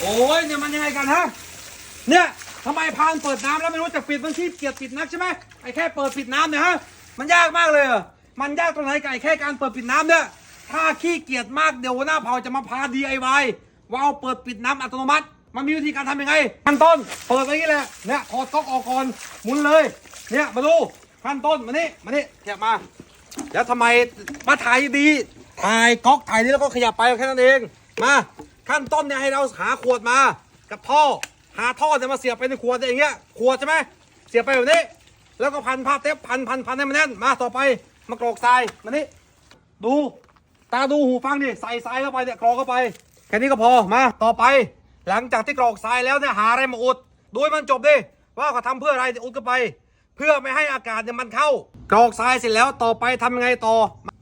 โอ้ยเนี่ยมันยังไงกันฮะ เนี่ยทำไมพานเปิดน้ำแล้วไม่รู้จักปิดมันขี้เกียจปิดนักใช่ไหมไอ้แค่เปิดปิดน้ำเนี่ยฮะ มันยากมากเลยเหรอมันยากตรงไหนกับไอ้แค่การเปิดปิดน้ำเนี่ย ถ้าขี้เกียจมากเดี๋ยวหน้าเผาจะมาพา DIY วาวเปิดปิดน้ำอัตโนมัติ มันมีวิธีการทำยังไงขั้นต้น เปิดไว้ย่างนี้แหละ เนี่ยถอดก๊อกออกก่อนหมุนเลย เนี่ยมาดูขั้นต้นมานี่มานี่เทียบมา แล้วทำไมมาถ่ายดี ถ่ายก๊อกถ่ายนี้แล้วก็ขยับไปแค่นั้นเอง มา ขั้นต้นเนี่ยให้เราหาขวดมา กับท่อหาท่อจะมาเสียบไปในขวดอย่างเงี้ยขวดใช่ไหมเสียบไปแบบนี้ แล้วก็พันผ้าเทปพันพันพันให้มันแน่นมาต่อไปมากรอกทรายมานี่ดูตาดูหูฟังดิใส่ทรายเข้าไปเนี่ยกรอกเข้าไปแค่นี้ก็พอมาต่อไป หลังจากที่กรอกทรายแล้วเนี่ยหาอะไรมาอุดดูให้มันจบดิว่าเขาทำเพื่ออะไรอุดเข้าไป เพื่อไม่ให้อากาศเนี่ยมันเข้ากรอกทรายเสร็จแล้วต่อไปทำยังไงต่อ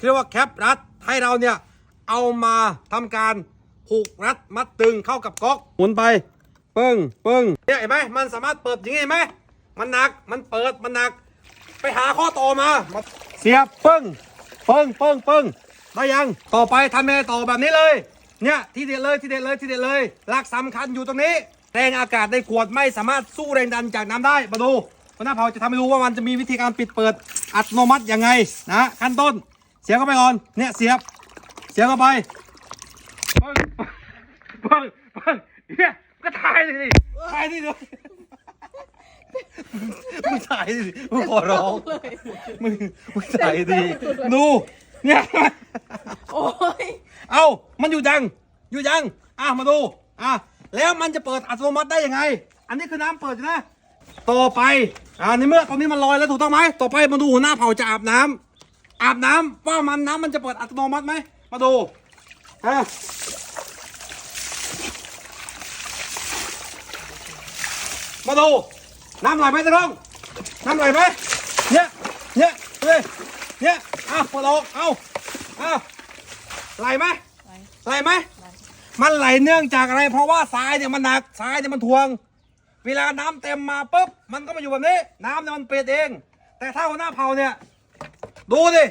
เรียกว่าแคปรัดให้เราเนี่ยเอามาทำการ ผูกรัดมัดตึงเข้ากับก๊อกหมุนไป ปึ้งปึ้งเนี่ยเห็นไหมมันสามารถเปิดอย่างนี้เห็นไหมมันหนักมันเปิดมันหนัก ไปหาข้อต่อมามาเสียบปึ้งปึ้งปึ้งปึ้งได้ยังต่อไปทำยังไงต่อแบบนี้เลย เนี่ยที่เด็ดเลยที่เด็ดเลยที่เด็ดเลยหลักสำคัญอยู่ตรงนี้ แรงอากาศในขวดไม่สามารถสู้แรงดันจากน้ำได้มาดูหัวหน้าเผาจะทำให้ดูว่ามันจะมีวิธีการปิดเปิดอัตโนมัติยังไงนะขั้นต้น เสียบเข้าไปก่อนเนี่ยเสียบ เสียบเข้าไป ปึ้งปึ้งปึ้งเนี่ยก็ถ่ายดิถ่ายดิเดี๋ยวมึงถ่ายดิมึงขอร้องมึงมึงถ่ายดิดูเนี่ยโอ้ยเอ้ามันอยู่ยังอยู่ยังอะมาดูอะแล้วมันจะเปิดอัตโนมัติได้ยังไง อันนี้คือน้ำเปิดอยู่นะต่อไปอ่าในเมื่อตอนนี้มันลอยแล้วถูกต้องไหมต่อไปมาดูหัวหน้าเผ่าจะอาบน้ำอาบน้ำว่ามันน้ำมันจะเปิดอัตโนมัติไหมมาดู อะมาดูน้ำไหลไหมตะก้องน้ำไหลไหมเนี่ยเนี่ยเลยเนี่ยอะเปิดออกเอาเอาไหลไหมไปไหลไหมมันไหลเนื่องจากอะไร เพราะว่าทรายเนี่ยมันหนักทรายเนี่ยมันทวง เวลาน้ำเต็มมาปุ๊บมันก็มาอยู่แบบนี้ น้ำเนี่ยมันเปลี่ยนเอง แต่ถ้าหัวหน้าเผาเนี่ย ดูดิ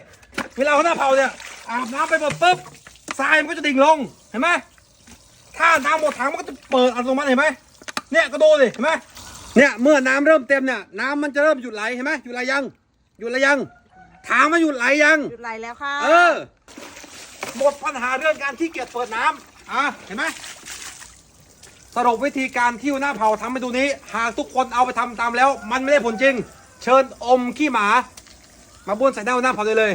เวลาหัวหน้าเผาเนี่ยอาบน้ำไปหมดปุ๊บ ทรายมันก็จะดิ่งลงเห็นไหมถ้าน้ำหมดถังมันก็จะเปิดอัตโนมัติเห็นไหมเนี่ยก็ดูดิเห็นไหมเนี่ยเมื่อน้ำเริ่มเต็มเนี่ยน้ำมันจะเริ่มหยุดไหลเห็นไหมหยุดไหลยังหยุดไหลยังถามว่าหยุดไหลยังหยุดไหลแล้วค่ะเออหมดปัญหาเรื่องการที่เกียจเปิดน้ำอะเห็นไหมสรุปวิธีการที่หัวหน้าเผาทำให้ดูนี้ หากทุกคนเอาไปทำตามแล้ว มันไม่ได้ผลจริง เชิญอมขี้หมา มาบ้วนใส่หน้าหัวหน้าเผาได้เลย